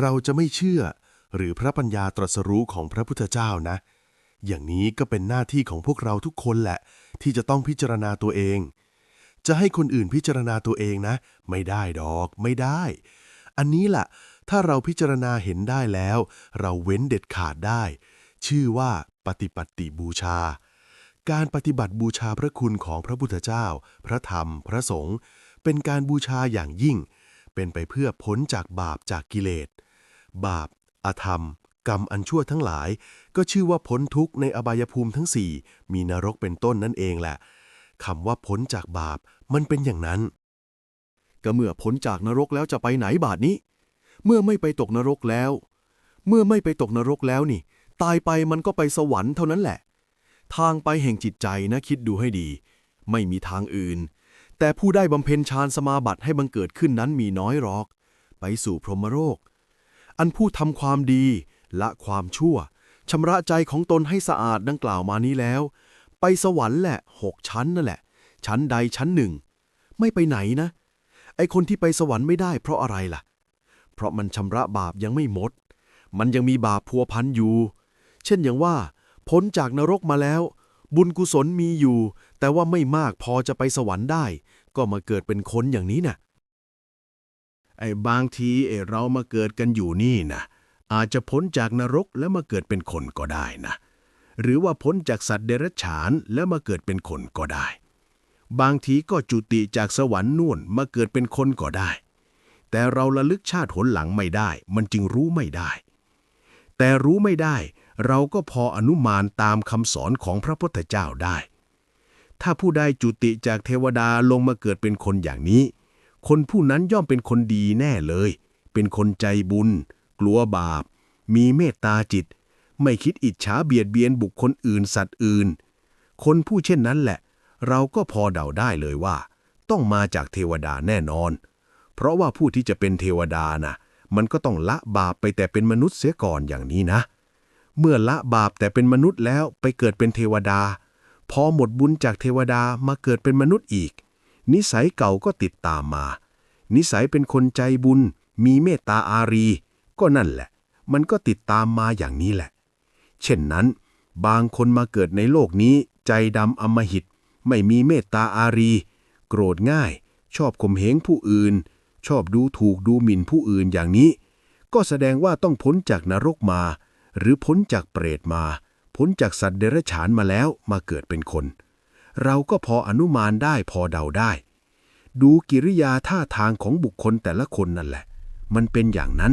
เราจะไม่เชื่อ หรือพระปัญญาตรัสรู้ของพระพุทธเจ้านะ อย่างนี้ก็เป็นหน้าที่ของพวกเราทุกคนแหละ ที่จะต้องพิจารณาตัวเอง จะให้คนอื่นพิจารณาตัวเองนะ ไม่ได้ดอกไม่ได้ อันนี้ล่ะ ถ้าเราพิจารณาเห็นได้แล้ว เราเว้นเด็ดขาดได้ ชื่อว่าปฏิปัติบูชา การปฏิบัติบูชาพระคุณของพระพุทธเจ้า พระธรรม พระสงฆ์เป็นการบูชาอย่างยิ่ง เป็นไปเพื่อพ้นจากบาปจากกิเลส บาป อธรรม กรรมอันชั่วทั้งหลาย ก็ชื่อว่าพ้นทุกข์ในอบายภูมิทั้งสี่มีนรกเป็นต้นนั่นเองแหละคำว่าพ้นจากบาปมันเป็นอย่างนั้น ก็เมื่อพ้นจากนรกแล้วจะไปไหนบาดนี้ เมื่อไม่ไปตกนรกแล้ว เมื่อไม่ไปตกนรกแล้วนี่ ตายไปมันก็ไปสวรรค์เท่านั้นแหละ ทางไปแห่งจิตใจนะคิดดูให้ดี ไม่มีทางอื่น แต่ผู้ได้บำเพ็ญฌานสมาบัติให้บังเกิดขึ้นนั้นมีน้อยหรอก ไปสู่พรหมโลก อันผู้ทำความดีละความชั่วชำระใจของตนให้สะอาดดังกล่าวมานี้แล้ว ไปสวรรค์แหละหกชั้นนั่นแหละ ชั้นใดชั้นหนึ่ง ไม่ไปไหนนะ ไอคนที่ไปสวรรค์ไม่ได้เพราะอะไรล่ะ เพราะมันชำระบาปยังไม่หมด มันยังมีบาปพัวพันอยู่ เช่นอย่างว่า พ้นจากนรกมาแล้ว บุญกุศลมีอยู่ แต่ว่าไม่มากพอจะไปสวรรค์ได้ ก็มาเกิดเป็นคนอย่างนี้น่ะ ไอ้บางทีไอ้เรามาเกิดกันอยู่นี่นะอาจจะพ้นจากนรกแล้วมาเกิดเป็นคนก็ได้นะ หรือว่าพ้นจากสัตว์เดรัจฉานแล้วมาเกิดเป็นคนก็ได้ บางทีก็จุติจากสวรรค์นู่นมาเกิดเป็นคนก็ได้ แต่เราระลึกชาติหนหลังไม่ได้ มันจึงรู้ไม่ได้ แต่รู้ไม่ได้ เราก็พออนุมานตามคำสอนของพระพุทธเจ้าได้ ถ้าผู้ใดจุติจากเทวดาลงมาเกิดเป็นคนอย่างนี้ คนผู้นั้นย่อมเป็นคนดีแน่เลย เป็นคนใจบุญ กลัวบาป มีเมตตาจิต ไม่คิดอิจฉาเบียดเบียนบุคคลอื่นสัตว์อื่น คนผู้เช่นนั้นแหละ เราก็พอเดาได้เลยว่า ต้องมาจากเทวดาแน่นอน เพราะว่าผู้ที่จะเป็นเทวดาน่ะมันก็ต้องละบาปไปแต่เป็นมนุษย์เสียก่อนอย่างนี้นะ เมื่อละบาปแต่เป็นมนุษย์แล้วไปเกิดเป็นเทวดา พอหมดบุญจากเทวดามาเกิดเป็นมนุษย์อีก นิสัยเก่าก็ติดตามมา นิสัยเป็นคนใจบุญ มีเมตตาอารี ก็นั่นแหละ มันก็ติดตามมาอย่างนี้แหละ เช่นนั้น บางคนมาเกิดในโลกนี้ใจดำอมหิต ไม่มีเมตตาอารี โกรธง่าย ชอบข่มเหงผู้อื่น ชอบดูถูกดูหมิ่นผู้อื่นอย่างนี้ ก็แสดงว่าต้องพ้นจากนรกมา หรือพ้นจากเปรตมา พ้นจากสัตว์เดรัจฉานมาแล้วมาเกิดเป็นคน เราก็พออนุมานได้พอเดาได้ ดูกิริยาท่าทางของบุคคลแต่ละคนนั่นแหละ มันเป็นอย่างนั้น